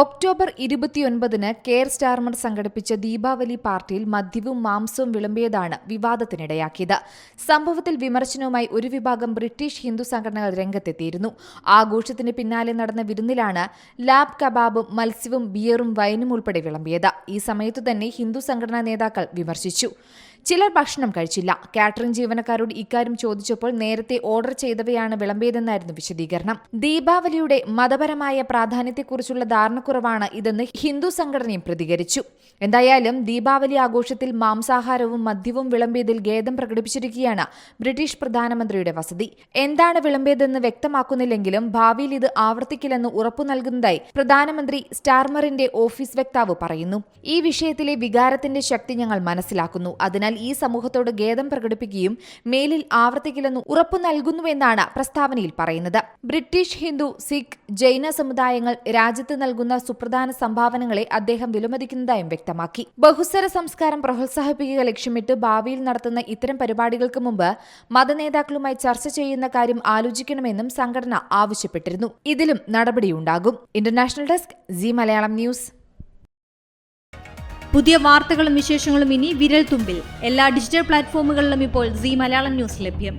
October ഇരുപത്തിയൊൻപതിന് Keir Starmer സംഘടിപ്പിച്ച ദീപാവലി പാർട്ടിയിൽ മദ്യവും മാംസവും വിളമ്പിയതാണ് വിവാദത്തിനിടയാക്കിയത്. സംഭവത്തിൽ വിമർശനവുമായി ഒരു വിഭാഗം ബ്രിട്ടീഷ് ഹിന്ദു സംഘടനകൾ രംഗത്തെത്തിയിരുന്നു. ആഘോഷത്തിന് പിന്നാലെ നടന്ന വിരുന്നിലാണ് ലാബ് കബാബും മത്സ്യവും ബിയറും വൈനും ഉൾപ്പെടെ വിളമ്പിയത്. ഈ സമയത്തു തന്നെ ഹിന്ദു സംഘടനാ നേതാക്കൾ വിമർശിച്ചു. ചിലർ ഭക്ഷണം കഴിച്ചില്ല. കാറ്ററിംഗ് ജീവനക്കാരോട് ഇക്കാര്യം ചോദിച്ചപ്പോൾ നേരത്തെ ഓർഡർ ചെയ്തവയാണ് വിളമ്പിയതെന്നായിരുന്നു വിശദീകരണം. ദീപാവലിയുടെ മതപരമായ പ്രാധാന്യത്തെക്കുറിച്ചുള്ള ധാരണക്കുറവാണ് ഇതെന്ന് ഹിന്ദു സംഘടനയും പ്രതികരിച്ചു. എന്തായാലും ദീപാവലി ആഘോഷത്തിൽ മാംസാഹാരവും മദ്യവും വിളമ്പിയതിൽ ഖേദം പ്രകടിപ്പിച്ചിരിക്കുകയാണ് ബ്രിട്ടീഷ് പ്രധാനമന്ത്രിയുടെ വസതി. എന്താണ് വിളമ്പിയതെന്ന് വ്യക്തമാക്കുന്നില്ലെങ്കിലും ഭാവിയിൽ ഇത് ആവർത്തിക്കില്ലെന്ന് ഉറപ്പു നൽകുന്നതായി പ്രധാനമന്ത്രി സ്റ്റാർമറിന്റെ ഓഫീസ് വക്താവ് പറയുന്നു. ഈ വിഷയത്തിലെ വികാരത്തിന്റെ ശക്തി ഞങ്ങൾ മനസ്സിലാക്കുന്നു. അതിനാൽ ഈ സമൂഹത്തോട് ഖേദം പ്രകടിപ്പിക്കുകയും മേലിൽ ആവർത്തിക്കില്ലെന്ന് ഉറപ്പു നൽകുന്നുവെന്നാണ് പ്രസ്താവനയിൽ പറയുന്നത്. ബ്രിട്ടീഷ് ഹിന്ദു സിഖ് ജൈന സമുദായങ്ങൾ രാജ്യത്ത് നൽകുന്ന സുപ്രധാന സംഭാവനകളെ അദ്ദേഹം വിലമതിക്കുന്നതായും വ്യക്തമാക്കി. ബഹുസ്വര സംസ്കാരം പ്രോത്സാഹിപ്പിക്കുക ലക്ഷ്യമിട്ട് ഭാവിയിൽ നടത്തുന്ന ഇത്തരം പരിപാടികൾക്ക് മുമ്പ് മതനേതാക്കളുമായി ചർച്ച ചെയ്യുന്ന കാര്യം ആലോചിക്കണമെന്നും സംഘടന ആവശ്യപ്പെട്ടിരുന്നു. ഇതിലും നടപടിയുണ്ടാകും. International desk Zee Malayalam news. പുതിയ വാർത്തകളും വിശേഷങ്ങളും ഇനി വിരൽ തുമ്പിൽ എല്ലാ ഡിജിറ്റൽ പ്ലാറ്റ്ഫോമുകളിലും ഇപ്പോൾ സി മലയാളം ന്യൂസ് ലഭ്യം.